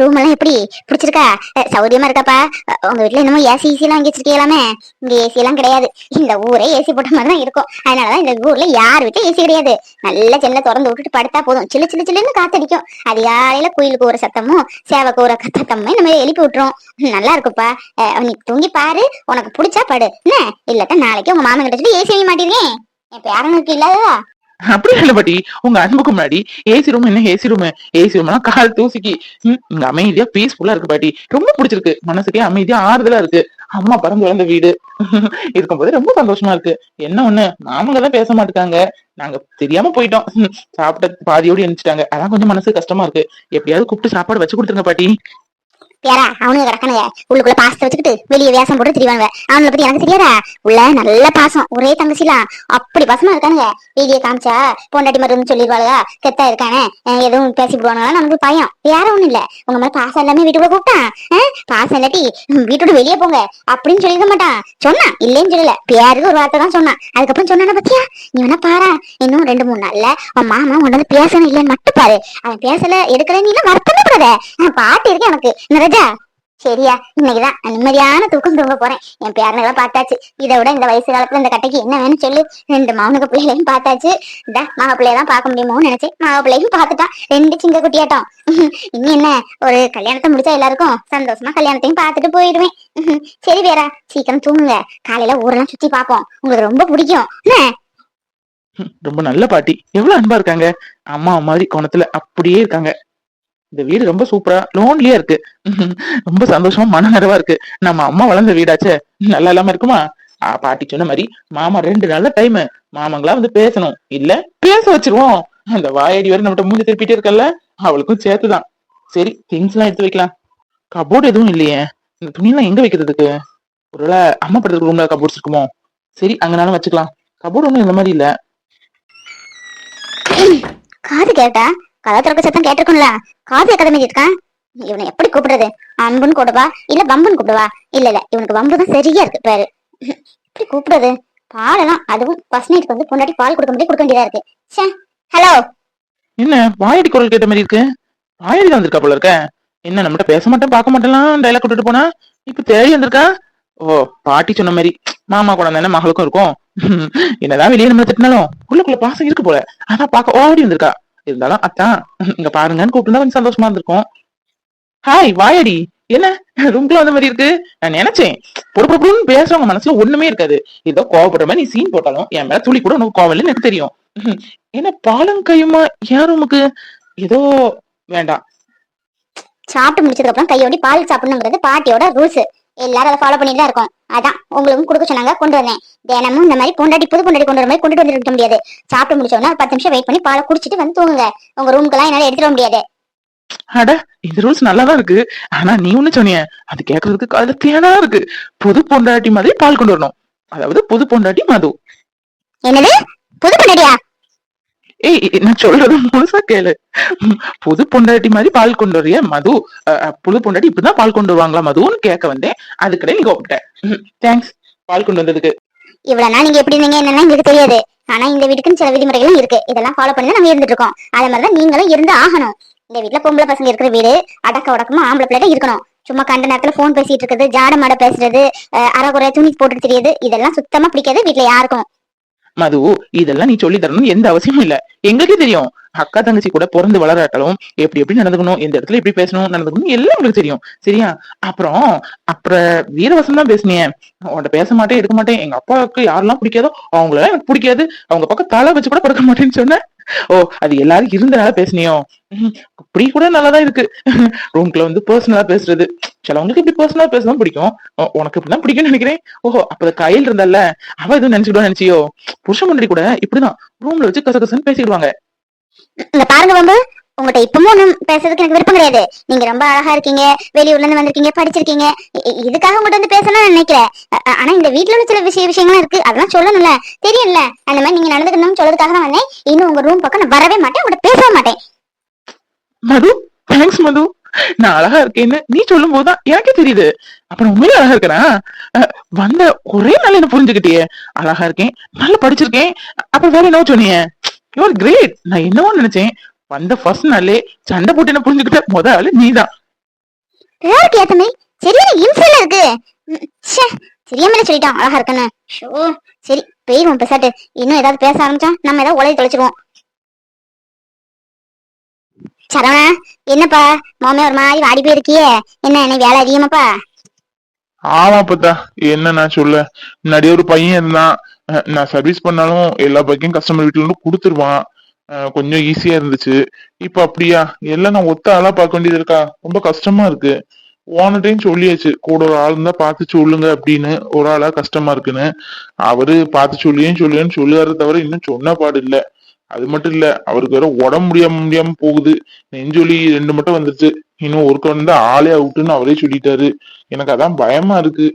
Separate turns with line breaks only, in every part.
Room எல்லாம் எப்படி? பிடிச்சிருக்கா? சௌரியமா இருக்காப்பா? உங்க வீட்ல என்னமோ ஏசி ஏசி எல்லாம் வச்சிருக்கீங்களாமே? இங்க ஏசி எல்லாம் கிடையாது. இந்த ஊரே ஏசி போட்ட மாதிரி தான் இருக்கும். அதனாலதான் இந்த ஊர்ல யார் வீட்லயும் ஏசி கிடையாது. நல்ல செல்ல திறந்து விட்டுட்டு படுத்தா போதும். சில்லு சில்லு சில்லுன்னு காத்தடிக்கும். அதிகாலையில குயிலுக்கு கூற சத்தமும் சேவை கூற சத்தமும் இந்த மாதிரி எழுப்பி விட்டுரும். நல்லா இருக்குப்பா. நீ தூங்கி பாரு. உனக்கு பிடிச்சா படு. என்ன? இல்லட்டா நாளைக்கு உங்க மாமன் கிட்ட சொல்லி ஏசி வாங்கி மாட்டீங்க என் பேரனுக்கு இல்லாததா?
அப்படி இல்ல பாட்டி உங்க அன்புக்கு முன்னாடி ஏசி ரூம் என்ன ஏசி ரூம் ஏசி ரூம்னா கால் தூசிக்கு. இங்க அமைதியா பீஸ்ஃபுல்லா இருக்கு பாட்டி. ரொம்ப பிடிச்சிருக்கு. மனசுக்கே அமைதியா ஆறுதலா இருக்கு. அம்மா பறந்து வளர்ந்த வீடு. இருக்கும்போது ரொம்ப சந்தோஷமா இருக்கு. என்ன ஒண்ணு? மாமங்க தான் பேச மாட்டாங்க நாங்க தெரியாம போயிட்டோம். சாப்பிட்ட பாதியோடு எழுந்துட்டாங்க அதான் கொஞ்சம் மனசு கஷ்டமா இருக்கு. எப்படியாவது கூப்பிட்டு சாப்பாடு வச்சு கொடுத்துருங்க பாட்டி.
யாரா அவனுங்க கிடக்கானுங்க. உள்ளுக்குள்ள பாசத்தை வச்சுக்கிட்டு வெளியே வேஷம் போட்டு திரிவானுங்க. அவனை பத்தி எனக்கு தெரியாதா? உள்ள நல்ல பாசம். ஒரே தங்கச்சிலாம். அப்படி பாசமா இருக்கானுங்க. வீடியோ காமிச்சா பொண்டாட்டி மருந்து இருந்து சொல்லிடுவாளுங்க கெத்தா இருக்கானே. எதுவும் பேசி விடுவானுங்களா நமக்கு பயம். வேற ஒண்ணும் இல்ல. உங்க மேல பாசம் எல்லாமே வீட்டுக்குள்ள கூப்பிட்டான் பாசம் இல்லாட்டி வீட்டோட வெளியே போங்க. அப்படின்னு சொல்லிக்க மாட்டான். சொன்னான். இல்லைன்னு சொல்லல. பேருக்கு ஒரு வார்த்தை தான் சொன்னான். அதுக்கப்புறம் சொன்னான பத்தியா? நீ வேணா பாரா. இன்னும் ரெண்டு மூணு நாள்ல உன் மாமா உன்ன வந்து பேசணும் இல்லைன்னு மட்டும் பாரு. அவன் பேசல எடுக்கிறேன் நீ எல்லாம் வருத்தமே பாட்டு இருக்கேன் எனக்கு. நிறைய சரியா. இன்னைக்குதான் நிம்மதியான தூக்கம் தூங்க போறேன். என் பேரனுகளை பார்த்தாச்சு. இதை விட இந்த வயசு காலத்துல இந்த கட்டைக்கு என்ன வேணும் சொல்லு. ரெண்டு மௌனுக்கு பிள்ளைகளையும் பார்த்தாச்சு. இந்த மக பிள்ளைய பார்க்க முடியுமோன்னு நினைச்சேன். மக பிள்ளையும் பார்த்துட்டான் ரெண்டு சிங்க குட்டியாட்டம். இனி என்ன? ஒரு கல்யாணத்தை முடிச்சா எல்லாருக்கும் சந்தோஷமா கல்யாணத்தையும் பார்த்துட்டு போயிடுவேன். சரி வேறா சீக்கிரம் தூங்குங்க. காலையில ஊரெல்லாம் சுத்தி பார்ப்போம். உங்களுக்கு ரொம்ப பிடிக்கும். என்ன?
ரொம்ப நல்ல பாட்டி. எவ்வளவு அன்பா இருக்காங்க. அம்மா மாதிரி கோணத்துல அப்படியே இருக்காங்க. இந்த வீடு ரொம்ப சூப்பரா லோன்லியா இருக்கு. ரொம்ப சந்தோஷமா மன நிறைவா இருக்கு. நம்ம அம்மா வளர்ந்த வீடாச்சே. நல்லா இல்லாம இருக்குமா? பாட்டி சொன்ன மாதிரி மாமா ரெண்டு நாள்ல டைம் மாமங்களா வந்து பேசணும். இல்ல பேச வச்சிருவோம். அந்த வாயடி வரை நம்மகிட்ட மூஞ்சி திருப்பிட்டே இருக்கல அவளுக்கும் சேர்த்துதான். சரி திங்ஸ் எல்லாம் எடுத்து வைக்கலாம். கபோர்டு எதுவும் இல்லையே. இந்த துணியெல்லாம் எங்க வைக்கிறதுக்கு? ஒருவேளை அம்மா படத்துக்கு ரூம்ல கபோர்ட்ஸ் இருக்குமோ? சரி அங்கனாலும் வச்சுக்கலாம். கபோர்டு ஒண்ணும் இந்த மாதிரி இல்ல.
காது கேட்டா? கதை திறக்க சத்தம் கேட்டிருக்கும்ல. காது எக்கதமே இருக்கான் இவனை எப்படி கூப்பிடுறது? அன்புன்னு கூப்பிடுவா? இல்ல பம்புன்னு கூப்பிடுவா? இல்ல இல்ல. இவனுக்கு பம்பு தான் சரியா இருக்கு பேரு. எப்படி கூப்பிடுறது? பாலெல்லாம் அதுவும் பஸ் நைட்க்கு வந்து பொண்டாட்டி பால் கொடுக்க முடியும் கொடுக்க வேண்டியதா இருக்கு. ஹலோ
என்ன? வாயடி குரல் கேட்ட மாதிரி இருக்கு. வாயடி தான் வந்திருக்கா போல இருக்க. என்ன நம்மகிட்ட பேச மாட்டேன் பார்க்க மாட்டேலாம் டைலாக் விட்டுட்டு போனா? இப்ப தேடி வந்திருக்கா? ஓ பாட்டி சொன்ன மாதிரி. மாமா கூட தானே மகளுக்கும் இருக்கும்? என்னதான் வெளியே நம்ம திட்டினாலும் உள்ளுக்குள்ள பாசம் இருக்கு போல. அதான் பார்க்க ஓடி வந்திருக்கா. இருந்தாலும் அத்தான் இங்க பாருங்கன்னு கூப்பிட்டு கொஞ்சம் சந்தோஷமா இருந்திருக்கும். ஹாய் வாயடி. என்ன? ரூம்குள்ள வந்த மாதிரி இருக்கு. நான் நினைச்சேன். பொறு பொறுப்புன்னு பேசுறவங்க மனசுல ஒண்ணுமே இருக்காது. ஏதோ கோவப்படுற மாதிரி நீ சீன் போட்டாலும் என் மேல துளி கூட உனக்கு கோவம் இல்லைன்னு எனக்கு தெரியும். என்ன பாலம் கையுமா? ஏன் ரூமுக்கு ஏதோ வேண்டாம்.
சாப்பிட்டு முடிச்சதுக்கு அப்புறம் கையோடி பால் சாப்பிடணுங்கிறது பாட்டியோட ரூல்ஸ் எல்லாரும் அதை ஃபாலோ பண்ணிட்டு தான் இருக்கோம். அதான் உங்களுக்கும் கொடுக்க சொன்னாங்க கொண்டு வந்தேன். தினமும் இந்த மாதிரி பொண்டாட்டி புது பொண்டாட்டி கொண்டு வர மாதிரி கொண்டுட்டு வந்துருக்க முடியாது. சாப்பிட்டு முடிச்ச உடனே ஒரு பத்து நிமிஷம் வெயிட் பண்ணி பாலை குடிச்சிட்டு வந்து தூங்குங்க. உங்க ரூமுக்கெல்லாம் என்னால எடுத்துட முடியாது.
அட இந்த ரூல்ஸ் நல்லாதான் இருக்கு. ஆனா நீ ஒண்ணு சொன்னிய அது கேக்குறதுக்கு காதுல தேனா இருக்கு. புது பொண்டாட்டி மாதிரி பால் கொண்டு வரணும். அதாவது புது பொண்டாட்டி மது.
என்னது? புது பொண்டாட்டியா?
ஏய் நான் சொல்றது முழுசா கேளு. புது பொண்டாட்டி மாதிரி பால் கொண்டு வரிய மது? அஹ், புது பொண்டாட்டி இப்படிதான் பால் கொண்டு வருவாங்களா மதுன்னு கேட்க வந்தேன். அதுக்கடையே நீ கூப்பிட்டேன் தேங்க்ஸ் பால் கொண்டு வந்ததுக்கு.
இவ்வளவு நாள் நீங்க எப்படி இருந்தீங்க என்னன்னா எங்களுக்கு தெரியாது. ஆனா இந்த வீட்டுக்குன்னு சில விதிமுறைகளும் இருக்கு. இதெல்லாம் ஃபாலோ பண்ணி தான் நம்ம இருந்துட்டு இருக்கோம். அதே மாதிரிதான் நீங்களும் இருந்து ஆகணும். இந்த வீட்ல பொம்பளை பசங்க இருக்கிற வீடு அடக்க உடக்கமா ஆம்பளை பிள்ளைங்க இருக்கணும். சும்மா கண்ட நேரத்துல போன் பேசிட்டு இருக்கிறது ஜாட மாட பேசுறது அரை அரைகுறை துணி போட்டு தெரியுது இதெல்லாம் சுத்தமா பிடிக்காது வீட்டுல யாருக்கும்.
மது இதெல்லாம் நீ சொல்லி தரணும்னு எந்த அவசியமும் இல்ல. எங்களுக்கே தெரியும். அக்கா தங்கச்சி கூட பிறந்து வளராட்டலும் எப்படி எப்படி நடந்துக்கணும் எந்த இடத்துல எப்படி பேசணும் நடந்துக்கணும் எல்லாம் உங்களுக்கு தெரியும். சரியா? அப்புறம் அப்புறம் வீரவசம் தான் பேசுனியே. உன்கிட்ட பேச மாட்டேன் எடுக்க மாட்டேன். எங்க அப்பாவுக்கு யாரெல்லாம் பிடிக்காதோ அவங்களெல்லாம் எனக்கு பிடிக்காது. அவங்க பக்கம் தலை வச்சு கூட படுக்க மாட்டேன்னு சொன்னேன். ஓ அது எல்லாரும் இருந்தனால பேசினியோ? இப்படி கூட நல்லாதான் இருக்கு. ரூம்குள்ள வந்து பர்சனலா பேசுறது. சிலவங்களுக்கு இப்படி பர்சனலா பேசதான் பிடிக்கும். உனக்கு இப்படிதான் பிடிக்கும்னு நினைக்கிறேன். ஓஹோ அப்ப கையில் இருந்தால அவ எதுவும் நினைச்சுக்கிட்டோம் நினைச்சியோ? புருஷன் முன்னாடி கூட இப்படிதான். ரூம்ல வச்சு கசகசன்னு பேசிடுவாங்க
பாருங்க வந்து உங்கள்கிட்ட இப்பவும் ஒண்ணும் பேசுறதுக்கு எனக்கு விருப்பம் கிடையாது. நீங்க ரொம்ப அழகா இருக்கீங்க. வெளியூர்ல இருந்து வந்திருக்கீங்க படிச்சிருக்கீங்க. இதுக்காக உங்கள்கிட்ட வந்து பேசணும்னு நினைக்கிறேன். ஆனா இந்த வீட்டுல உள்ள சில விஷய விஷயங்கள்லாம் இருக்கு. அதெல்லாம் சொல்லணும்ல. தெரியும்ல. அந்த மாதிரி நீங்க நடந்துக்கணும்னு சொல்றதுக்காக தான் வந்தேன். இன்னும் உங்க ரூம் பக்கம் நான் வரவே மாட்டேன். உங்ககிட்ட பேசவே மாட்டேன்.
மது தேங்க்ஸ் மது. நான் அழகா இருக்கேன்னு நீ சொல்லும் போதுதான் எனக்கே தெரியுது. அப்புறம் உண்மையில அழகா இருக்கிறா வந்த ஒரே நாள் என்ன புரிஞ்சுக்கிட்டியே. அழகா இருக்கேன் நல்லா படிச்சிருக்கேன். அப்ப வேற என்ன சொன்னீங்க யூஆர் கிரேட் நான் என்னவோ நினைச்சேன். வந்த ஃபர்ஸ்ட் நாளே சண்டை போட்டு புரிஞ்சுக்கிட்ட முத ஆளு நீதான்.
பேருக்கு ஏத்த மாதிரி சரியான இன்சல்ல இருக்கு? தெரியாமலே சொல்லிட்டான் அழகா இருக்குன்னு. ஷோ சரி போயிருவோம் பெசாட்டு. இன்னும் ஏதாவது பேச ஆரம்பிச்சா நம்ம ஏதாவது உலகி தொலைச்சிருவோம். சரவணா என்னப்பா? மாமே ஒரு மாதிரி வாடி போயிருக்கியே. என்ன என்ன வேலை அதிகமாப்பா?
ஆமா பத்தா என்ன நான் சொல்ல? முன்னாடி ஒரு பையன் இருந்தான். நான் சர்வீஸ் பண்ணாலும் எல்லா பைக்கும் கஸ்டமர் வீட்டுல இருந்து கொடுத்துருவான். கொஞ்சம் ஈஸியா இருந்துச்சு. இப்ப அப்படியா? எல்லாம் நான் ஒத்த ஆளா பார்க்க வேண்டியது இருக்கா? ரொம்ப கஷ்டமா இருக்கு. ஓனட்டையும் சொல்லியாச்சு. கூட ஒரு ஆள் இருந்தா பார்த்து சொல்லுங்க அப்படின்னு. ஒரு ஆளா கஷ்டமா இருக்குன்னு. அவரு பார்த்து சொல்லியும் சொல்லியும் சொல்லுவாரு தவிர இன்னும் சொன்ன பாடு இல்ல. அது மட்டும் இல்ல அவருக்கு வேற உடம்பு முடியாம முடியாம போகுது. நெஞ்சொலி ரெண்டு மட்டும் வந்துருச்சு. இன்னும் ஒருக்க வந்து ஆளே அவுட்டுன்னு அவரே சொல்லிட்டாரு. எனக்கு அதான் பயமா இருக்கு.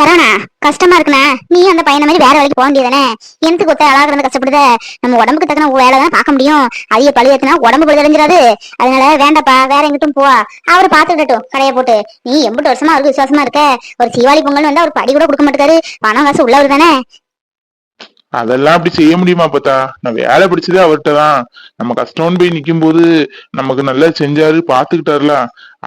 சரவணா கஷ்டமா இருக்குண்ணா. நீ அந்த பையனை மாதிரி வேற வேலைக்கு போக வேண்டியதானே எனக்கு கொத்த அழகாக இருந்து கஷ்டப்படுத? நம்ம உடம்புக்கு தக்கன வேலை தான் பார்க்க முடியும். அதிக பழி உடம்பு பழுது தெரிஞ்சிடாது அதனால வேண்டாப்பா வேற எங்கிட்டும் போவா அவர் பாத்துக்கிட்டட்டும் கடையை போட்டு. நீ எம்பிட்டு வருஷமா அவருக்கு விசுவாசமா இருக்க? ஒரு தீபாவளி பொங்கல் வந்து அவர் படி கூட கொடுக்க மாட்டேக்காரு. பணம் காசு உள்ளவர் தானே?
அதெல்லாம் அப்படி செய்ய முடியுமா பார்த்தா நான் வேலை பிடிச்சதே அவர்கிட்ட தான். நம்ம கஷ்டம்னு போய் நிற்கும் போது நமக்கு நல்லா செஞ்சாரு பாத்துக்கிட்டாருல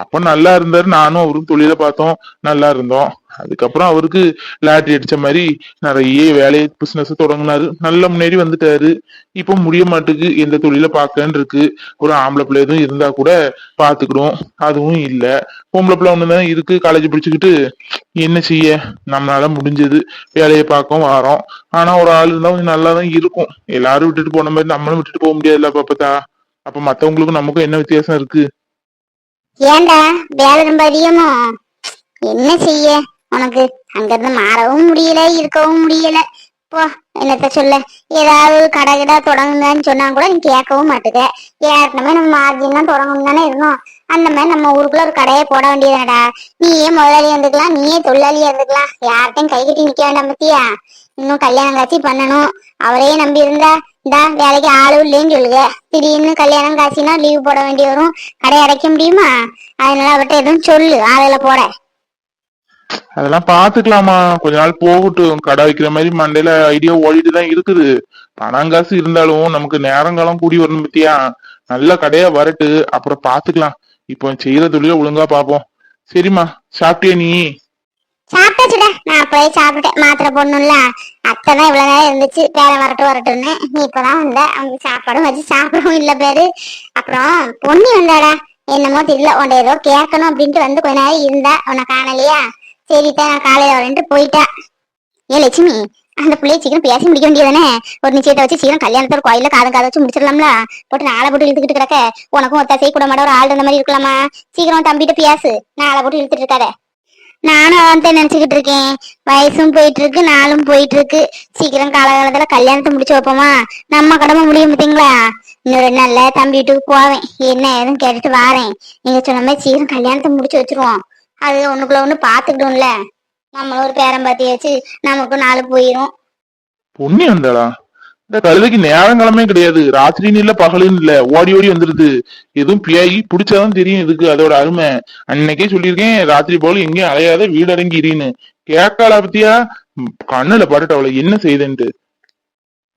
அப்ப நல்லா இருந்தாரு நானும் அவரும் தொழில பார்த்தோம் நல்லா இருந்தோம். அதுக்கப்புறம் அவருக்கு லாட்ரி அடிச்ச மாதிரி நிறைய வேலையை பிசினஸ் தொடங்கினாரு. நல்ல முன்னேறி வந்துட்டாரு. இப்ப முடிய மாட்டுக்கு எந்த தொழில பாக்கன்னு இருக்கு. ஒரு ஆம்பளை பிள்ளை எதுவும் இருந்தா கூட பாத்துக்கிடும் அதுவும் இல்ல. பொம்பளை பிள்ளை ஒண்ணுதான் இருக்கு. காலேஜ் பிடிச்சுக்கிட்டு என்ன செய்ய? நம்மளால முடிஞ்சது. வேலையை பார்க்கவும் வாரோம். ஆனா ஒரு ஆள் இருந்தா கொஞ்சம் நல்லா தான் இருக்கும். எல்லாரும் விட்டுட்டு போன மாதிரி நம்மளும் விட்டுட்டு போக முடியாதுல்ல பாப்பத்தா அப்ப மத்தவங்களுக்கும் நமக்கும் என்ன வித்தியாசம் இருக்கு?
ஏண்டா? வேலை ரொம்ப அதிகமா? என்ன செய்ய? உனக்கு அங்கிருந்து மாறவும் முடியல இருக்கவும் முடியல. போ என்னத்த சொல்ல? ஏதாவது கடை கிடா தொடங்குங்கன்னு சொன்னா கூட நீ கேட்கவும் மாட்டுக்க ஏற்கனவே நம்ம மார்ஜின் தான் தொடங்கணும் தானே இருந்தோம். அந்த மாதிரி நம்ம ஊருக்குள்ள ஒரு கடையை போட வேண்டியதுடா நீயே முதலாளி இருந்துக்கலாம் நீயே தொழிலாளியா இருந்துக்கலாம். யார்கிட்டையும் கை கட்டி நிக்க வேண்டாம் பத்தியா? இன்னும் கல்யாணம் காட்சி பண்ணணும். அவரையே நம்பி இருந்தா இந்தா வேலைக்கு ஆளு இல்லைன்னு சொல்லுங்க திடீர்னு கல்யாணம் காட்சினா லீவ் போட வேண்டி வரும். கடை அடைக்க முடியுமா? அதனால அவர்கிட்ட எதுவும் சொல்லு ஆளுல போட.
அதெல்லாம் பாத்துக்கலாமா? கொஞ்ச நாள் போகட்டும். கடை வைக்கிற மாதிரி மண்டையில ஐடியா ஓடிட்டு தான் இருக்குது. பணம் காசு இருந்தாலும் நமக்கு நேரங்காலம் கூடி வரணும் பத்தியா? நல்ல கடையா வரட்டு. அப்புறம் பாத்துக்கலாம். இப்போ செய்யற தொழில ஒழுங்கா பாப்போம் சரிம்மா சாப்பிட்டியா நீ?
சாப்பிட்டாச்சுடா. நான் போய் சாப்பிட்டேன் மாத்திரை போடணும்ல. அத்தை தான் இவ்வளவு நேரம் இருந்துச்சு பேரை வரட்டும் வரட்டும்னு நீ இப்பதான் வந்த. அவங்க சாப்பாடும் வச்சு சாப்பிடவும் இல்ல பேரு. அப்புறம் பொண்ணு வந்தாடா. என்னமோ தெரியல. உன்ட ஏதோ கேட்கணும் அப்படின்ட்டு வந்து கொஞ்ச நேரம் இருந்தா. உன்னை காணலையா? சரிட்டா நான் காலையில வரேன்ட்டு போயிட்டா. ஏ லட்சுமி அந்த பிள்ளைய சீக்கிரம் பேசி முடிக்க வேண்டியதானே ஒரு நிச்சயத்தை வச்சு சீக்கிரம் கல்யாணத்தை ஒரு கோயில காதம் காத வச்சு முடிச்சிடலாம்ல? போட்டு நாளை போட்டு இழுத்துக்கிட்டு கிடக்க. உனக்கும் ஒத்த செய்ய கூட மாட்ட ஒரு ஆள் இருந்த மாதிரி இருக்கலாமா? சீக்கிரம் தம்பிட்டு பேசு. நாளை போட்டு இழுத்துட்டு இருக்காத. நானும் அதான் தான் நினைச்சுக்கிட்டு இருக்கேன். வயசும் போயிட்டு இருக்கு நாளும் போயிட்டு இருக்கு சீக்கிரம் காலகாலத்துல கல்யாணத்தை முடிச்சு வைப்போமா? நம்ம கடமை முடியும் பார்த்தீங்களா இன்னொரு நாள்ல தம்பி வீட்டுக்கு போவேன். என்ன ஏதுன்னு கேட்டுட்டு வாரேன். நீங்க சொன்ன மாதிரி சீக்கிரம் கல்யாணத்தை முடிச்சு வச்சிருவோம். அது ஒண்ணுக்குள்ள ஒண்ணு பாத்துக்கிட்டோம்ல நம்மளும் ஒரு பேரம் பாத்தி வச்சு நமக்கும் நாலு போயிரும்.
பொண்ணு வந்தாளா? இந்த கழுதைக்கு நேரங்காலமே கிடையாது. ராத்திரின்னு இல்ல பகலுன்னு இல்ல ஓடி ஓடி வந்துருது. எதுவும் பியாயி பிடிச்சாதான் தெரியும் இதுக்கு அதோட அருமை. அன்னைக்கே சொல்லியிருக்கேன் ராத்திரி போல எங்கேயும் அலையாத வீடு அடங்கி இருன்னு கேட்காளா பத்தியா? கண்ணுல பட்டுட்டு அவளை. என்ன செய்தேன்ட்டு.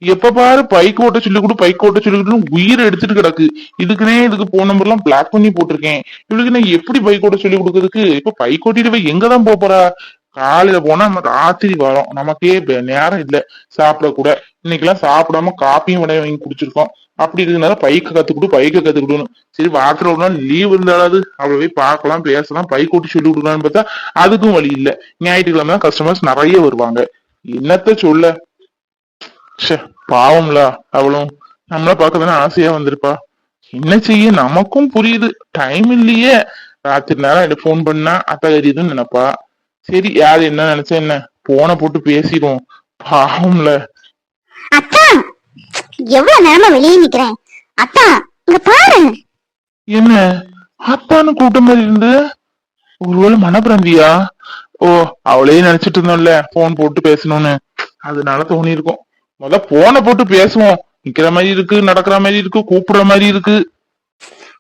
எப்ப பாரு பைக் ஓட்ட சொல்லி கொடு பைக் ஓட்ட சொல்லி கொடுன்னு உயிரை எடுத்துட்டு கிடக்கு. இதுக்குனே இதுக்கு போன் நம்பர் எல்லாம் பிளாக் பண்ணி போட்டிருக்கேன். இவளுக்கு நான் எப்படி பைக் ஓட்ட சொல்லி கொடுக்கறதுக்கு? இப்ப பைக் ஓட்டிட்டு போய் எங்கதான் போறா? காலையில போனா நம்ம ராத்திரி வரோம். நமக்கே நேரம் இல்ல. சாப்பிட கூட. இன்னைக்கெல்லாம் சாப்பிடாம காப்பியும் வடையும் வாங்கி குடிச்சிருக்கோம். அப்படி இருக்கிறதுனால பைக்கை கத்துக்கிட்டு பைக்கை கத்துக்கிடணும் சரி வாரத்துல ஒரு நாள் லீவ் இருந்தாலாவது அவளை போய் பார்க்கலாம் பேசலாம். பைக் ஓட்டி சொல்லி கொடுக்கலாம்னு பார்த்தா அதுக்கும் வழி இல்ல. ஞாயிற்றுக்கிழமை கஸ்டமர்ஸ் நிறைய வருவாங்க. என்னத்த சொல்ல? ச்சே பாவம்ல அவளும். நம்மள பார்க்க தானே ஆசையா வந்திருப்பா. என்ன செய்ய நமக்கும் புரியுது. டைம் இல்லையே. ராத்திரி நேரம் எனக்கு ஃபோன் பண்ணா அத்தை கறியதுன்னு நினைப்பா. சரி யாரு என்ன நினைச்சா என்ன? போனை போட்டு பேசிடுவோம். பாவம்ல.
அத்தா! எவ்வளவு நேரமா வெளியே நிக்கிறேன்? அத்தா இங்க பாரு.
என்ன? அத்தான்னு கூட்டம் மாதிரி இருந்து? ஒருவேளை மனப்பிரந்தியா? ஓ அவளே நினைச்சிட்டு இருந்தோம்ல போன் போட்டு பேசணும்னு. அதனால தோணி இருக்கும் முத போனை போட்டு பேசுவோம். நிக்கிற மாதிரி இருக்கு நடக்கிற மாதிரி இருக்கு கூப்பிடுற மாதிரி இருக்கு.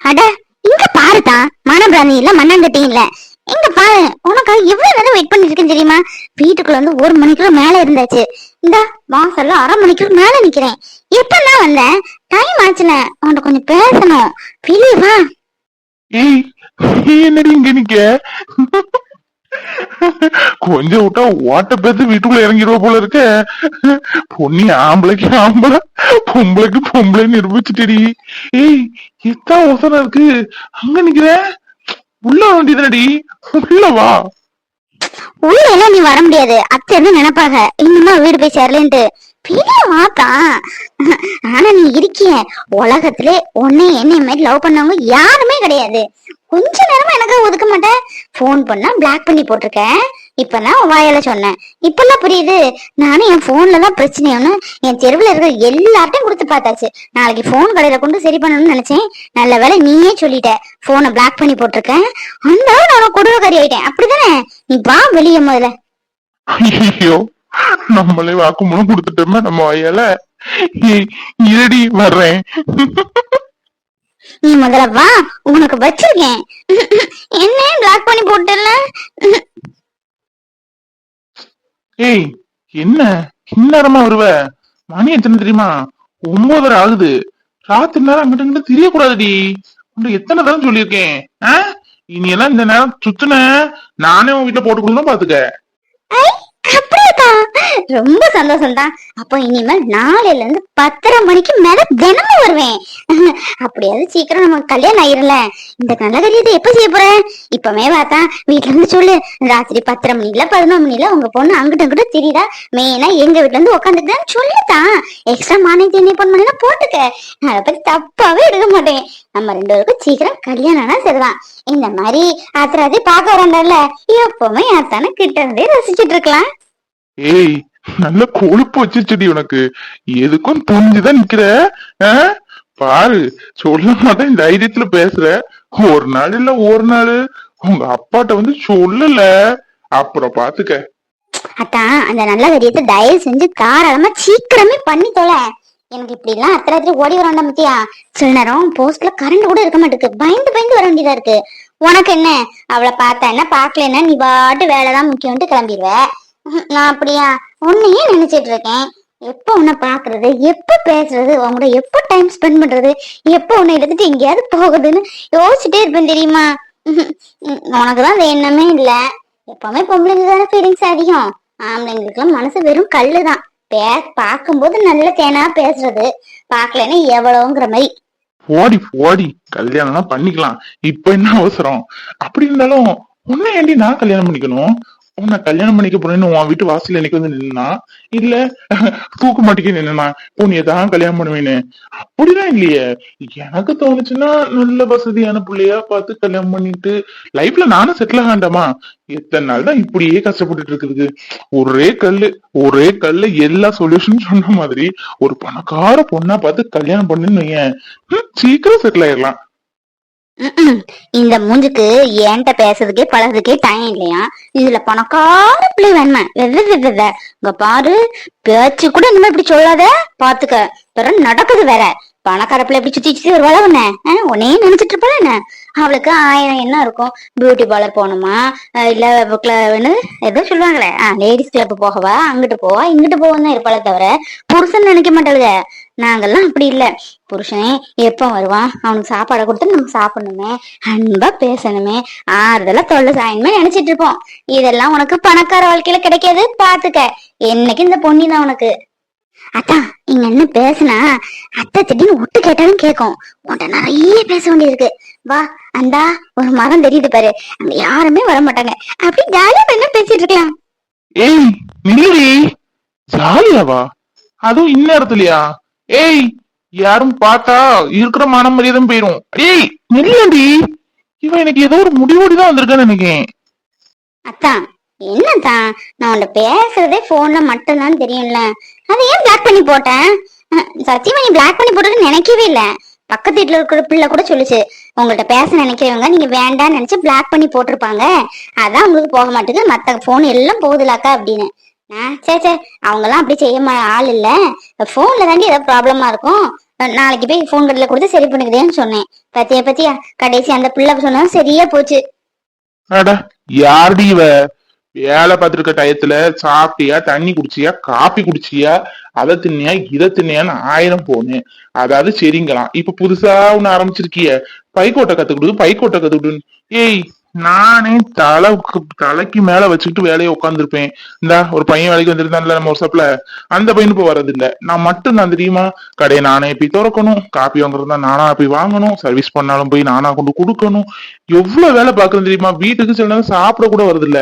அட இங்க பாருதா மனபிராந்தி இல்ல மண்ணாங்கட்டி இல்ல. இங்க பாரு உனக்காக எவ்வளவு நேரம் வெயிட் பண்ணிட்டு இருக்கேன் தெரியுமா? வீட்டுக்குள்ள வந்து ஒரு மணிக்குள்ள மேல இருந்தாச்சு. இந்த வாசல்ல அரை மணிக்குள்ள மேல நிக்கிறேன். எப்பதான் வந்தேன்? டைம் ஆச்சுல உன்கிட்ட கொஞ்சம் பேசணும். வெளியே வா.
ஏய் என்னடி இங்க நிக்க? கொஞ்சம் விட்டா ஓட்ட பேத்து வீட்டுக்குள்ள இறங்கிடுவ போல இருக்க. பொண்ணி ஆம்பளைக்கு ஆம்பளை பொம்பளைக்கு பொம்பளை நிரூபிச்சுட்டடி. ஏய் எத்தா அவசரம் இருக்கு. அங்க நிக்கிற? உள்ள வேண்டியதுனடி உள்ள வா.
உள்ள எல்லாம் நீ வர முடியாது. அத்தை என்ன நினைப்பாங்க? இன்னுமா வீடு போய் சேரலன்ட்டு. பெரிய வாத்தா ஆனா நீ இருக்கிய. உலகத்திலே உன்னை என்னை மாதிரி லவ் பண்ணவங்க யாருமே கிடையாது. கொஞ்ச நேரமா எனக்கு ஒதுக்க மாட்டேன் ஃபோன் பண்ணா பிளாக் பண்ணி போட்டிருக்கேன். இப்பதான் நான் வாயால சொன்னேன். இப்பெல்லாம் புரியுது. நானும் என் போன்ல தான் பிரச்சனையோன்னு என் தெருவில் இருக்கிற எல்லார்ட்டையும் கொடுத்து பார்த்தாச்சு. நாளைக்கு ஃபோன் கடையில கொண்டு சரி பண்ணணும்னு நினைச்சேன். நல்ல வேலை நீயே சொல்லிட்ட. போனை பிளாக் பண்ணி போட்டிருக்கேன். அந்த அளவு நான் கொடுமைக்காரி ஆயிட்டேன். அப்படிதானே நீ வா வெளியே முதல்ல.
நம்மளே வாக்குமூலம் கொடுத்துட்டோமே நம்ம வயல. இருடி வர்றேன்.
நீ முதல்ல வா உனக்கு வச்சிருக்கேன். என்ன பிளாக் பண்ணி போட்டல?
ஏய் என்ன? இந்நேரமா வருவ? மணி எத்தனை தெரியுமா? ஒன்பதரை ஆகுது. ராத்திரி நேரம் அங்கிட்ட இங்கிட்ட தெரியக்கூடாதுடி. உன்னை எத்தனை தடவை சொல்லியிருக்கேன்? இனி எல்லாம் இந்த நேரம் சுத்துன. நானே உன் வீட்டுல போட்டு கொடுக்கணும் பாத்துக்க.
அப்படியாக்கா ரொம்ப சந்தோஷம் தான் அப்போ இனிமேல் நாளையில இருந்து பத்தரை மணிக்கு மேல தினமும் வருவேன். அப்படியாவது சீக்கிரம் நம்ம கல்யாணம் ஆயிரல இந்த நல்ல எப்ப செய்ய போற? இப்பவே பார்த்தா வீட்டுல இருந்து சொல்லு. ராத்திரி பத்தரை மணில பதினொரு மணில உங்க பொண்ணு அங்கிட்ட அங்கிட்ட தெரியுதா மெயினா எங்க வீட்டுல இருந்து உட்காந்துட்டு சொல்லுதான் எக்ஸ்ட்ரா மார்னிங் தண்ணி பொண்ணு மணில போட்டுக்க. அதை பத்தி தப்பாவே எடுக்க மாட்டேன். நம்ம ரெண்டு பேருக்கும் சீக்கிரம் கல்யாணம்னா சரிதான். இந்த மாதிரி ஆத்திராதி பார்க்க வரல எப்பவுமே அத்தானே கிட்ட இருந்தே ரசிச்சிட்டு இருக்கலாம்.
ஏய் நல்ல கொழுப்பு வச்சிருச்சுடி உனக்கு. எதுக்கும் புரிஞ்சுதான் நிக்கிற? பாரு சொல்ல மாட்டேன் தைரியத்துல பேசுற. ஒரு நாள் இல்ல ஒரு நாள். உங்க அப்பாட்ட வந்து சொல்லல. அப்புறம் பாத்துக்க.
அத்தான் அந்த நல்ல காரியத்தை தயவு செஞ்சு தாராளமா சீக்கிரமே பண்ணி தொலை. எனக்கு இப்படி எல்லாம் அத்தனை ஓடி வேண்டாம் மத்தியா. சில நேரம் போஸ்ட்ல கரண்ட் கூட இருக்க மாட்டேங்குது பயந்து பயந்து வர வேண்டியதா இருக்கு. உனக்கு என்ன? அவளை பார்த்தா என்ன? பாக்கலன்னா நீ பாட்டு வேலைதான் முக்கியம்ட்டு கிளம்பிடுவேன் நான் அப்படியா? உன்னையே நினைச்சிட்டு இருக்கேன். எப்போ உன்னை பாக்குறது? எப்ப பேசுறது? உங்களோட எப்போ டைம் ஸ்பெண்ட் பண்றது? எப்போ உன்னை எடுத்துட்டு எங்கேயாவது போகுதுன்னு யோசிச்சுட்டே இருப்பேன் தெரியுமா? உம், உம், உனக்குதான் அந்த எண்ணமே இல்ல. எப்பவுமே பொம்பளைங்க தானே ஃபீலிங்ஸ் அதிகம். ஆம்பளைங்களுக்குலாம் மனசு வெறும் கல்லுதான். பே பார்க்கும்போது நல்ல தேனா பேசுறது. பார்க்கலன்னா எவ்வளவுங்கிற மாதிரி.
ஓடி ஓடி. கல்யாணம்லாம் பண்ணிக்கலாம். இப்ப என்ன அவசரம்? அப்படி இருந்தாலும் உன்னை ஏண்டி நான் கல்யாணம் பண்ணிக்கணும்? உன்னை கல்யாணம் பண்ணிக்க போறேன்னு உன் வீட்டு வாசல்ல எனக்கு வந்து நின்னா? இல்ல தூக்க மாட்டிக்க நின்னா? உன்னைய தான் கல்யாணம் பண்ணுவேன்னு. அப்படிலாம் இல்லையே. எனக்கு தோணுச்சுன்னா நல்ல வசதியான பிள்ளையா பார்த்து கல்யாணம் பண்ணிட்டு லைஃப்ல நானும் செட்டில் ஆகாண்டாமா? எத்தனை நாள் தான் இப்படியே கஷ்டப்பட்டுட்டு இருக்குது ஒரே கல்லு ஒரே கல்லு எல்லா சொல்யூஷனும் சொன்ன மாதிரி ஒரு பணக்கார பொண்ணா பார்த்து கல்யாணம் பண்ணுன்னு வையேன். சீக்கிரம் செட்டில் ஆயிடலாம்
இந்த மூஞ்சுக்கு என்கிட்ட பேசுறதுக்கே பழகுறதுக்கே டைம் இல்லையா? இதுல பணக்கார பிள்ளை வேணுமே. இங்க பாரு பேச்சு கூட இனிமே இப்படி சொல்லாத. பாத்துக்க. பிறகு நடக்குது வேற. பணக்கார பிள்ளை இப்படி சுத்தி சுத்தி வருவாள உன்ன? ஆ, நினைச்சிட்டு இருப்பாள என்ன? அவளுக்கு ஆயிரம் என்ன இருக்கும்? பியூட்டி பார்லர் போகணுமா? இல்ல ஏதோ சொல்லுவாங்களே. லேடிஸ் கிளப் போகவா? அங்கிட்டு போவா? இங்கிட்டு போவோம் இருப்பாளே தவிர புருஷன் நினைக்க மாட்டாளுங்க நாங்கெல்லாம் அப்படி இல்ல. புருஷன் எப்ப வருவான்? அவனுக்கு சாப்பாடை கொடுத்து நம்ம சாப்பிடணுமே. அன்பா பேசணுமே. ஆறுதலா தொல்லை சாயணுமே நினைச்சிட்டு இருப்போம். இதெல்லாம் உனக்கு பணக்கார வாழ்க்கையில கிடைக்காது. பாத்துக்க. என்னைக்கு இந்த பொண்ணு தான் உனக்கு? அத்தான் இங்க என்ன பேசுனா? அத்தை திடீர்னு ஒட்டு கேட்டாலும் கேட்கும். உன்கிட்ட நிறைய பேச வேண்டியிருக்கு. வா அந்தா ஒரு மரம் தெரியுது பாரு. அங்க யாருமே வர மாட்டாங்க அப்படி ஜாலியா என்ன பேசிட்டு இருக்கலாம்?
ஏய் நில்லடி. ஜாலியாவா? அதுவும் இந்நேரத்துலயா ஏய் யாரும் பார்த்தா இருக்கிற மனம் மரியாதையும் போயிரும். ஏய் நில்லடி. இவன் எனக்கு ஏதோ ஒரு முடிவோடி தான் வந்திருக்கான்னு நினைக்கிறேன்.
அத்தான் என்னதான் நான் உன்கிட்ட பேசுறதே போன்ல மட்டும்தான் தெரியும்ல. அதை ஏன் பிளாக் பண்ணி போட்டேன் சத்தியமா நீ பிளாக் பண்ணி போட்டது நினைக்கவே இல்ல. பக்கத்து வீட்டுல இருக்கிற பிள்ளை கூட சொல்லுச்சு. உங்கள்ட்ட பேச நினைக்கிறவங்க நீங்க வேண்டாம்னு நினைச்சு பிளாக் பண்ணி போட்டிருப்பாங்க. அதான் உங்களுக்கு போக மாட்டேங்குது மத்த போன் எல்லாம் போகுதுலாக்கா அப்படின்னு. சரி சே சே அப்படி செய்ய ஆள் இல்ல. போன்ல தாண்டி ஏதோ ப்ராப்ளமா இருக்கும். நாளைக்கு போய் போன் கடையில கொடுத்து சரி பண்ணிக்கிறேன்னு சொன்னேன். பத்தியா பத்தியா? கடைசி அந்த பிள்ளை சொன்னதும் சரியா போச்சு.
அட யாருடி இவ? வேலை பார்த்துருக்க டயத்துல சாப்பிட்டியா தண்ணி குடிச்சியா காப்பி குடிச்சியா அதை தின்னியா இதை தின்னியான்னு ஆயிரம் போனேன் அதாவது சரிங்களாம். இப்ப புதுசா ஒண்ணு ஆரம்பிச்சிருக்கிய. பைக்கோட்டை கத்துக்கிட்டு பைக்கோட்டை கத்துக்கிடுன்னு ஏய் நானே தலை தலைக்கு மேல வச்சுக்கிட்டு வேலையை உட்காந்துருப்பேன் இந்தா ஒரு பையன் வேலைக்கு வந்திருந்தான்ல நம்ம ஒரு சப்ல அந்த பையன் இப்ப வர்றது இல்ல நான் மட்டும் தான் தெரியுமா? கடையை நானே போய் திறக்கணும். காப்பி வாங்குறதா நானா போய் வாங்கணும். சர்வீஸ் பண்ணாலும் போய் நானா கொண்டு கொடுக்கணும். எவ்வளவு வேலை பாக்குறது தெரியுமா? வீட்டுக்கு சில நேரம் சாப்பிட கூட வருது இல்ல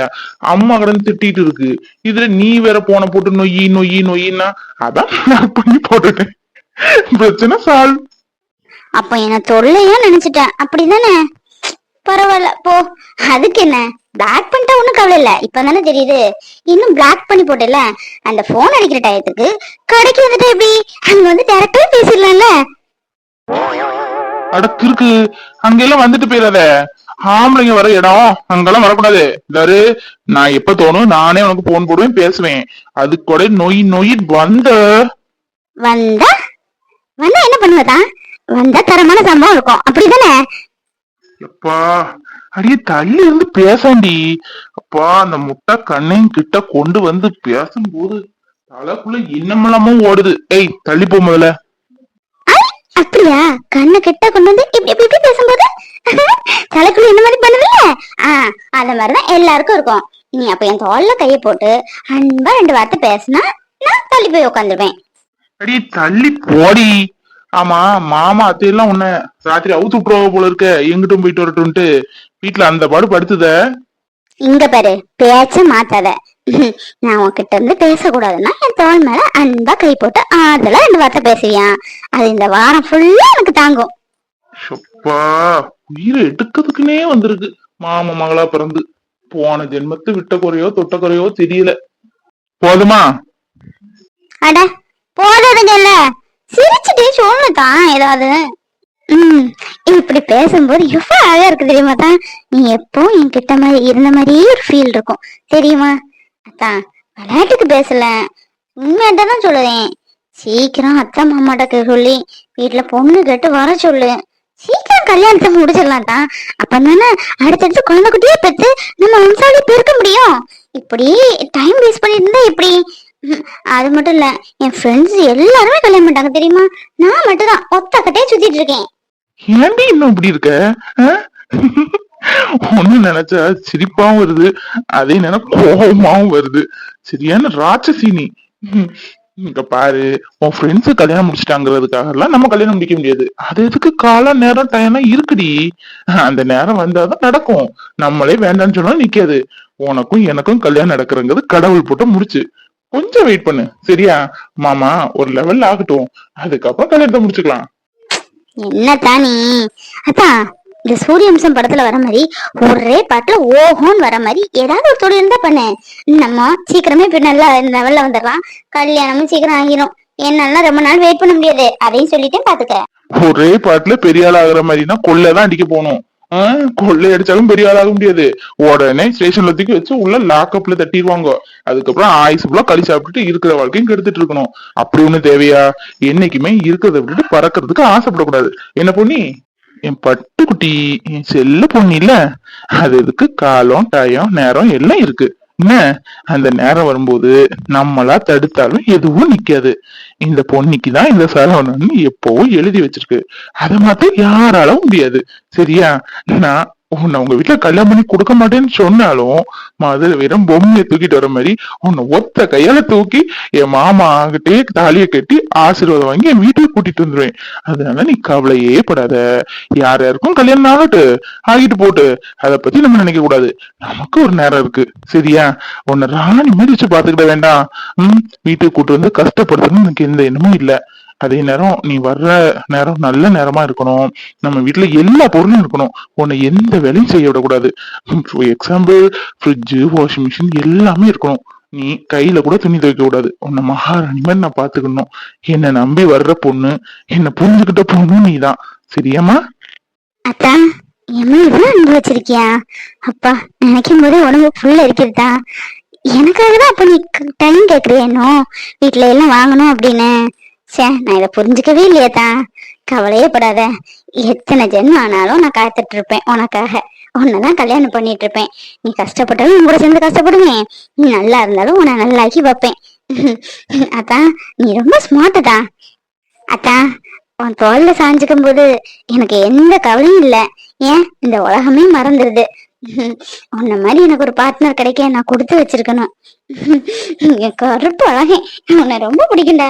அம்மா கடந்து திட்டிட்டு இருக்கு. இதுல நீ வேற போன போட்டு நொய்யி நொய்யி நொய்யின்னா அதான் நான் பண்ணி போட்டுட்டேன். பிரச்சனை சால்வ்
அப்ப என்ன தொல்லையா நினைச்சிட்டேன் அப்படிதானே? பரவாயில்ல போ. அதுக்கு என்ன? பிளாக் பண்ணிட்டா ஒண்ணும் கவலை இல்ல. இப்பதானே தெரியுது. இன்னும் பிளாக் பண்ணி போட்டல அந்த போன் அடிக்கிற டயத்துக்கு கடைக்கு வந்துட்டு எப்படி? அங்க வந்து டேரக்டா பேசிடலாம்ல?
அடக்கு இருக்கு அங்கெல்லாம் வந்துட்டு போயிடாத. ஆம்பளைங்க வர இடம் அங்கெல்லாம் வரக்கூடாது. இதாரு நான் எப்ப தோணும் நானே உனக்கு போன் போடுவேன் பேசுவேன். அது கூட நொய் நொய் வந்த.
வந்தா? வந்தா என்ன பண்ணுவதா? வந்தா தரமான சம்பவம் இருக்கும். அப்படிதானே?
எப்பா? அடியே தள்ளி இருந்து பேசாண்டி. அப்பா அந்த முட்டை கண்ணையும் கிட்ட கொண்டு வந்து பேசும்போது தலைக்குள்ள இன்னமெல்லாமும் ஓடுது. ஏய் தள்ளி போ முதல்ல.
அப்படியா? கண்ணு கிட்ட கொண்டு வந்து இப்படி இப்படி இப்படி பேசும்போது? தலைக்குள்ள இந்த மாதிரி பண்ணுவீங்க ஆ அந்த மாதிரிதான் எல்லாருக்கும் இருக்கும். நீ அப்ப என் தோல்ல கையை போட்டு அன்பா ரெண்டு வார்த்தை பேசினா நான் தள்ளி போய் உட்காந்துருவேன்.
அடி தள்ளி போடி. ஆமா மாமா அத்தையெல்லாம் உன்ன ராத்திரி அவுத்து விட்டுருவா போல இருக்க. எங்கிட்டும் போயிட்டு வரட்டும்ட்டு வீட்டுல அந்த பாடு படுத்துத.
இங்க பாரு பேச்ச மாத்தாத. நான் உன்கிட்ட இருந்து பேசக்கூடாதுன்னா என் தோல் மேல அன்பா கை போட்டு ஆதலா ரெண்டு வார்த்தை பேசுவியான் அது இந்த வாரம் ஃபுல்லா எனக்கு தாங்கும்.
சொப்பா உயிரை எடுக்கிறதுக்குனே வந்திருக்கு. மாமா மகளா பிறந்து. போன ஜென்மத்து விட்ட குறையோ தொட்ட குறையோ தெரியல. போதுமா?
அட போதாதுங்கல்ல சிரிச்சுட்டே சொல்லத்தான் ஏதாவது? ம் இப்படி பேசும்போது எவ்வளவு அழகா இருக்கு தெரியுமா தான் நீ எப்போ என்கிட்ட மாதிரி இருந்த மாதிரியே ஒரு ஃபீல் இருக்கும். தெரியுமா? அத்தான் விளையாட்டுக்கு பேசல. உண்மையாதான் தான் சொல்லுவேன் சீக்கிரம் அத்தை மாமாட்ட சொல்லி வீட்டுல பொண்ணு கேட்டு வர சொல்லு. சீக்கிரம் கல்யாணத்தை முடிச்சிடலாம் தான் அப்பதானே அடுத்தடுத்து குழந்தை குட்டியே பெற்று நம்ம வம்சாவளி பெருக்க முடியும். இப்படி டைம் வேஸ்ட் பண்ணிட்டு இருந்தா எப்படி? அது மட்டும் இல்ல என் ஃப்ரெண்ட்ஸ் எல்லாருமே கல்யாணம் பண்ணிட்டாங்க தெரியுமா? நான் மட்டும் தான் ஒத்த கட்டையே சுத்திட்டு இருக்கேன்.
ஏன்டி இன்னும் இப்படி இருக்க? ஒண்ணு நினைச்சா சிரிப்பாவும் வருது அதே நினை கோபமாவும் வருது. சரியான ராட்சசி நீ. இங்க பாரு உன் ஃப்ரெண்ட்ஸ் கல்யாணம் முடிச்சிட்டாங்கிறதுக்காக எல்லாம் நம்ம கல்யாணம் முடிக்க முடியாது. அது எதுக்கு காலம் நேரம் டைம்லாம் இருக்குடி? அந்த நேரம் வந்தாதான் நடக்கும். நம்மளே வேண்டாம்னு சொன்னா நிக்காது. உனக்கும் எனக்கும் கல்யாணம் நடக்கிறங்கிறது கடவுள் போட்டு முடிச்சு. கொஞ்சம் வெயிட் பண்ணு. சரியா? மாமா ஒரு லெவல்ல ஆகட்டும். அதுக்கப்புறம் கல்யாணத்தை முடிச்சுக்கலாம்.
என்னத்தான் நீ அதான் இந்த சூரியவம்சம் படத்துல வர மாதிரி ஒரே பாட்டுல ஓஹோன்னு வர மாதிரி ஏதாவது ஒரு தொழில் இருந்தா பண்ணு. நம்ம சீக்கிரமே இப்ப நல்லா லெவல்ல வந்துடலாம். கல்யாணமும் சீக்கிரம் ஆகிரும். என்னால ரொம்ப நாள் வெயிட் பண்ண முடியாது. அதையும் சொல்லிட்டேன் பாத்துக்க.
ஒரே பாட்டுல பெரிய ஆள் ஆகுற மாதிரினா கொள்ளைதான் அடிக்க போகணும். கொள்ளையடிச்சாலும் பெரிய ஆளாக முடியாது. உடனே ஸ்டேஷன்ல தூக்கி வச்சு உள்ள லாக்அப்ல தட்டிடுவாங்க அதுக்கப்புறம் ஆயுசு ஃபுல்லா களி சாப்பிட்டுட்டு இருக்கிற வாழ்க்கையும் கெடுத்துட்டு இருக்கணும். அப்படி ஒண்ணு தேவையா? என்னைக்குமே இருக்கிறத விட்டுட்டு பறக்கிறதுக்கு ஆசைப்படக்கூடாது. என்ன பொண்ணி என் பட்டுக்குட்டி என் செல்ல பொண்ணு இல்ல. அது எதுக்கு? காலம் டயம் நேரம் எல்லாம் இருக்கு. என்ன? அந்த நேரம் வரும்போது நம்மளா தடுத்தாலும் எதுவும் நிக்காது. இந்த பொன்னிக்கு தான் இந்த சரவணன் எப்பவும் எழுதி வச்சிருக்கு. அதை மாத்த யாராலும் முடியாது. சரியா? நான் உன்னை உங்க வீட்டுல கல்யாணம் பண்ணி கொடுக்க மாட்டேன்னு சொன்னாலும் மதுரை வீரம் பொம்மையை தூக்கிட்டு வர மாதிரி உன்னை ஒத்த கையால தூக்கி என் மாமா கிட்டே தாலியை கட்டி ஆசீர்வாதம் வாங்கி என் வீட்டுக்கு கூட்டிட்டு வந்துருவேன். அதனால நீ கவலையே படாத. யார் யாருக்கும் கல்யாணம் ஆகட்டு ஆகிட்டு போட்டு அதை பத்தி நம்ம நினைக்க கூடாது. நமக்கு ஒரு நேரம் இருக்கு. சரியா? உன்னை ராணி மாதிரி வச்சு பாத்துக்கிட வேண்டாம். உம் வீட்டுக்கு கூட்டு வந்து கஷ்டப்படுத்தணும்னு எனக்கு எந்த எண்ணமும் இல்லை. அதே நேரம் நீ வர்ற நேரம் நல்ல நேரமா இருக்கணும். நம்ம வீட்டுல எல்லா பொருளும் இருக்கணும். உன்னை எந்த வேலையும் செய்ய விடக்கூடாது. எக்ஸாம்பிள் ஃப்ரிட்ஜு வாஷிங் மிஷின் எல்லாமே இருக்கணும். நீ கையில கூட துணி துவைக்க கூடாது. உன்னை மகாராணி மாதிரி நான் பாத்துக்கணும். என்னை நம்பி வர்ற பொண்ணு என்னை புரிஞ்சுக்கிட்ட பொண்ணு நீதான். சரியாம்மா?
அத்தா என்ன இவ்வளவு அனுபவிச்சிருக்கியா அப்பா நினைக்கும் போதே உடம்பு ஃபுல்லா இருக்கிறதா? எனக்காக தான் அப்ப நீ டைம் கேக்குறியனோ வீட்டுல எல்லாம் வாங்கணும் அப்படின்னு. சே நான் இதை புரிஞ்சுக்கவே இல்லையாதான் கவலையே படாத. எத்தனை ஜென்மம் ஆனாலும் நான் காத்துட்டு இருப்பேன் உனக்காக. உன்னதான் கல்யாணம் பண்ணிட்டு இருப்பேன் நீ கஷ்டப்பட்டாலும் உன் கூட சேர்ந்து கஷ்டப்படுவேன். நீ நல்லா இருந்தாலும் உன்னை நல்லாக்கி வைப்பேன். அதான் நீ ரொம்ப ஸ்மார்ட்டு தான் அதான் உன் தோல்ல சாஞ்சுக்கும் போது எனக்கு எந்த கவலையும் இல்லை. ஏன்? இந்த உலகமே மறந்துடுது உன்ன மாதிரி எனக்கு ஒரு பார்ட்னர் கிடைக்க நான் கொடுத்து வச்சிருக்கணும். என் கருப்பு அழகே உன்னை ரொம்ப பிடிக்கும்டா.